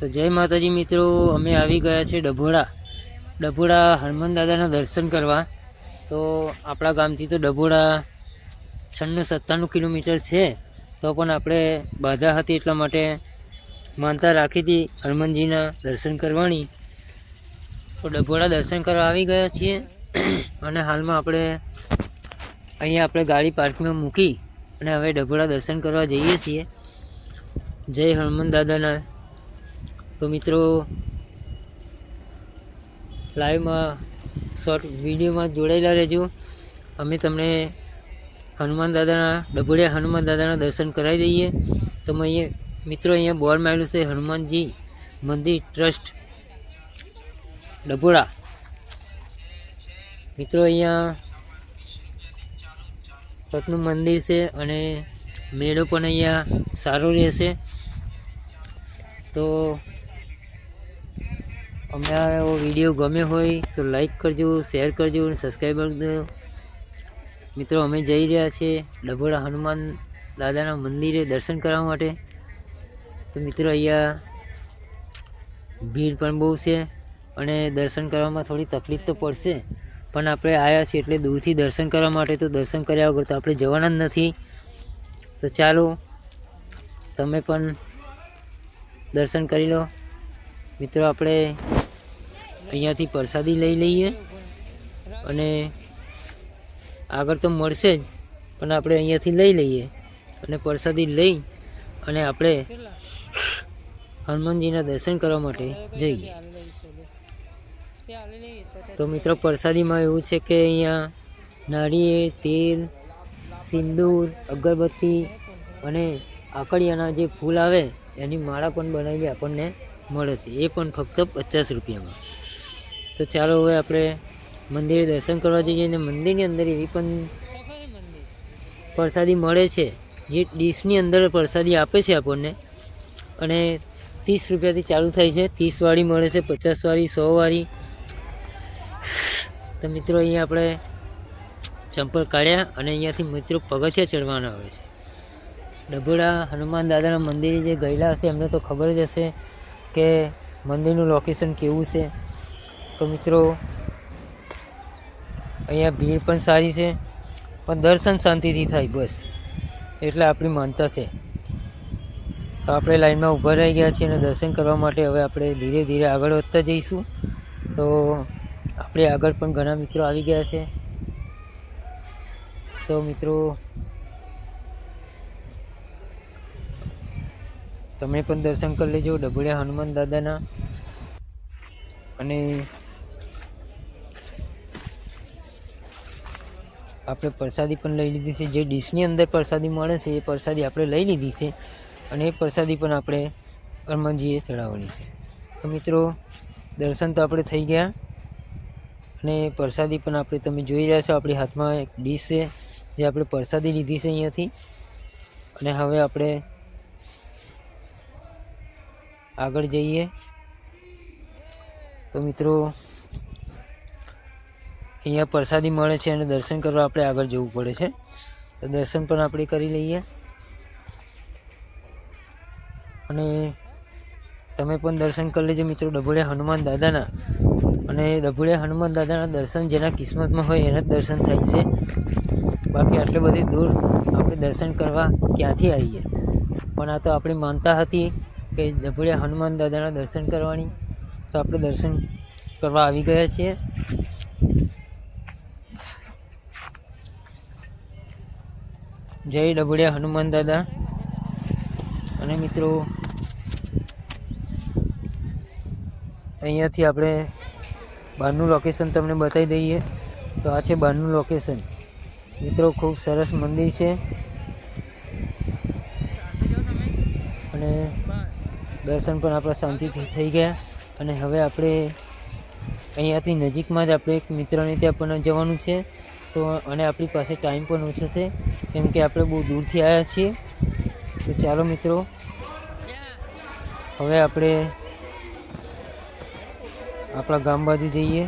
તો જય માતાજી મિત્રો, અમે આવી ગયા છે ડભોડા. ડભોડા હનુમાન દાદાના દર્શન કરવા. તો આપણા ગામથી તો ડભોડા છન્નું સત્તાણું કિલોમીટર છે. તો પણ આપણે બાધા હતી એટલા માટે માનતા રાખી હતી હનુમાનજીના દર્શન કરવાની. તો ડભોડા દર્શન કરવા આવી ગયા છીએ. અને હાલમાં આપણે અહીંયા આપણે ગાડી પાર્કિંગમાં મૂકી અને હવે ડભોડા દર્શન કરવા જઈએ છીએ. જય હનુમાન દાદાના તો મિત્રો લાઈવમાં શોર્ટ વિડીયોમાં જોડાયેલા રહેજો. અમે તમને હનુમાન દાદાના ડભોડિયા હનુમાન દાદાના દર્શન કરાવી દઈએ. તો મેં અહીંયા, મિત્રો અહીંયા બોર્ડ મારેલું છે, હનુમાનજી મંદિર ટ્રસ્ટ ડભોડા મિત્રો અહીંયા સતનું મંદિર છે અને મેળો પણ અહીંયા સારો રહેશે. તો અમારો વીડિયો ગમે હોય તો લાઈક કરજો શેર કરજો અને સબસ્ક્રાઈબ કરજો મિત્રો, અમે જઈ રહ્યા છીએ ડભોડા હનુમાન દાદાના મંદિરે દર્શન કરવા માટે. તો મિત્રો, અહીંયા ભીડ પણ બહુ છે અને દર્શન કરવામાં થોડી તકલીફ તો પડશે. પણ આપણે આવ્યા છીએ એટલે દૂરથી દર્શન કરવા માટે. તો દર્શન કર્યા વગર તો આપણે જવાના જ નથી. તો ચાલો, તમે પણ દર્શન કરી લો. મિત્રો, આપણે અહીંયાથી પ્રસાદી લઈ લઈએ અને આગળ તો મળશે જ, પણ આપણે અહીંયાથી લઈ લઈએ અને પ્રસાદી લઈ અને આપણે હનુમાનજીના દર્શન કરવા માટે જઈએ. તો મિત્રો, પ્રસાદીમાં એવું છે કે અહીંયા નાળિયેર, તેલ, સિંદૂર, અગરબત્તી અને આકડિયાના જે ફૂલ આવે, એની માળા પણ બનાવી આપણને મળે છે. એ પણ ફક્ત પચાસ રૂપિયામાં. તો ચાલો હવે આપણે મંદિરે દર્શન કરવા જઈએ અને મંદિરની અંદર એવી પણ પ્રસાદી મળે છે, જે ડીશની અંદર પ્રસાદી આપે છે આપણને. અને ત્રીસ રૂપિયાથી ચાલુ થાય છે, ત્રીસવાળી મળે છે, પચાસવાળી, સોવાળી. તો મિત્રો અહીંયા આપણે ચંપલ કાઢ્યા અને અહીંયાથી મિત્રો પગથિયા ચડવાના આવે છે. ડભોડા હનુમાન દાદાના મંદિરે જે ગયેલા હશે, એમને તો ખબર જ હશે કે મંદિરનું લોકેશન કેવું છે. તો મિત્રો, અહીંયા ભીડ પણ સારી છે, પણ દર્શન શાંતિથી થાય બસ. એટલે આપણી માનતા છે. તો આપણે લાઈનમાં ઊભા રહી ગયા છીએ અને દર્શન કરવા માટે હવે આપણે ધીરે ધીરે આગળ વધતા જઈશું. તો આપણે આગળ પણ ઘણા મિત્રો આવી ગયા છે. તો મિત્રો, તમે પણ દર્શન કરી લેજો ડભોડિયા હનુમાન દાદાના. અને આપણે પ્રસાદી પણ લઈ લીધી છે. જે ડીશની અંદર પ્રસાદી મળે છે, એ પ્રસાદી આપણે લઈ લીધી છે અને એ પ્રસાદી પણ આપણે હનુમાનજીએ ચડાવવાની છે. તો મિત્રો, દર્શન તો આપણે થઈ ગયા અને પ્રસાદી પણ આપણે તમે જોઈ રહ્યા છો, આપણી હાથમાં એક ડીશ છે, જે આપણે પ્રસાદી લીધી છે અહીંયાથી. અને હવે આપણે આગળ જઈએ. તો મિત્રો અહીંયા પ્રસાદી મળે છે અને દર્શન કરવા આપણે આગળ જવું પડે છે. તો દર્શન પણ આપણે કરી લઈએ. અને તમે પણ દર્શન કરી લેજો મિત્રો. ડભોળિયા હનુમાન દાદાના અને ડભોળિયા હનુમાન દાદાના દર્શન જેના કિસ્મતમાં હોય એના જ દર્શન થાય છે. બાકી આટલી બધી દૂર આપણે દર્શન કરવા ક્યાંથી આવીએ? પણ આ તો આપણી માનતા હતી કે ડભોળિયા હનુમાન દાદાના દર્શન કરવાની. તો આપણે દર્શન કરવા આવી ગયા છીએ. જય ડબડિયા હનુમાન દાદા. અને મિત્રો, અહીંયાથી આપણે બહારનું લોકેશન તમને બતાવી દઈએ. તો આ છે બહારનું લોકેશન મિત્રો, ખૂબ સરસ મંદિર છે. અને દર્શન પણ આપણા શાંતિથી થઈ ગયા. અને હવે આપણે અહીંયાથી નજીકમાં જ આપણે એક મિત્રને ત્યાં પણ જવાનું છે. તો અને આપણી પાસે ટાઈમ પણ ઓછો છે, કેમ કે આપણે બહુ દૂરથી આવ્યા છીએ. તો ચાલો મિત્રો, હવે આપણે આપણા ગામ બાજુ જઈએ.